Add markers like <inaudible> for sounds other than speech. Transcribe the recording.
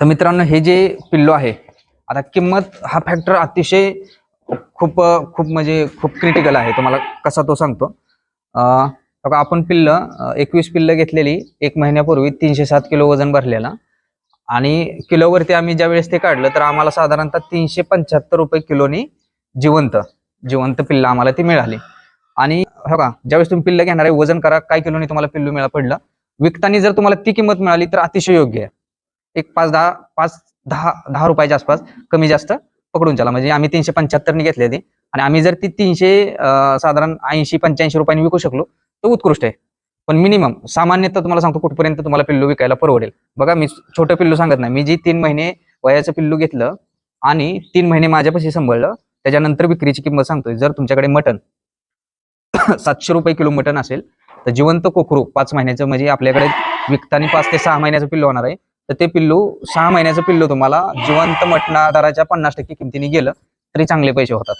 तर मित्रांनो हे जे पिल्लो आहे आता किंमत हा फॅक्टर अतिशय खूप खूप म्हणजे खूप क्रिटिकल आहे. तुम्हाला कसा तो सांगतो? बघा आपण पिल्ल एकवीस पिल्ल घेतलेली एक महिन्यापूर्वी तीनशे सात किलो वजन भरलेला. आणि किलोवरती आम्ही ज्या वेळेस ते काढलं तर आम्हाला साधारणतः तीनशे पंच्याहत्तर रुपये किलोनी जिवंत जिवंत पिल्ल आम्हाला ती मिळाली. आणि हो का ज्यावेळेस तुम्ही पिल्ल घेणार आहे वजन करा काय किलोनी तुम्हाला पिल्लू मिळा पडलं. विकताना जर तुम्हाला ती किंमत मिळाली तर अतिशय योग्य आहे. एक पाच दहा पाच दहा दहा रुपयाच्या आसपास कमी जास्त पकडून चला म्हणजे आम्ही तीनशे पंच्याहत्तरने घेतली ते आणि आम्ही जर ती तीनशे साधारण ऐंशी पंच्याऐंशी रुपयांनी विकू शकलो तर उत्कृष्ट आहे. पण मिनिमम सामान्यतः तुम्हाला सांगतो कुठपर्यंत तुम्हाला पिल्लू विकायला परवडेल. बघा मी छोटं पिल्लू सांगत नाही. मी जी तीन महिने वयाचं पिल्लू घेतलं आणि तीन महिने माझ्यापाशी सांभाळलं त्याच्यानंतर विक्रीची किंमत सांगतोय. जर तुमच्याकडे मटन <coughs> सातशे रुपये किलो मटन असेल तर जिवंत कोकरू पाच महिन्याचं म्हणजे आपल्याकडे विकताना पाच ते सहा महिन्याचं पिल्लू होणार आहे. तर ते पिल्लू सहा महिन्याचं पिल्लू तुम्हाला जिवंत मटणा दराच्या पन्नास टक्के किमतीने गेलं तरी चांगले पैसे होतात.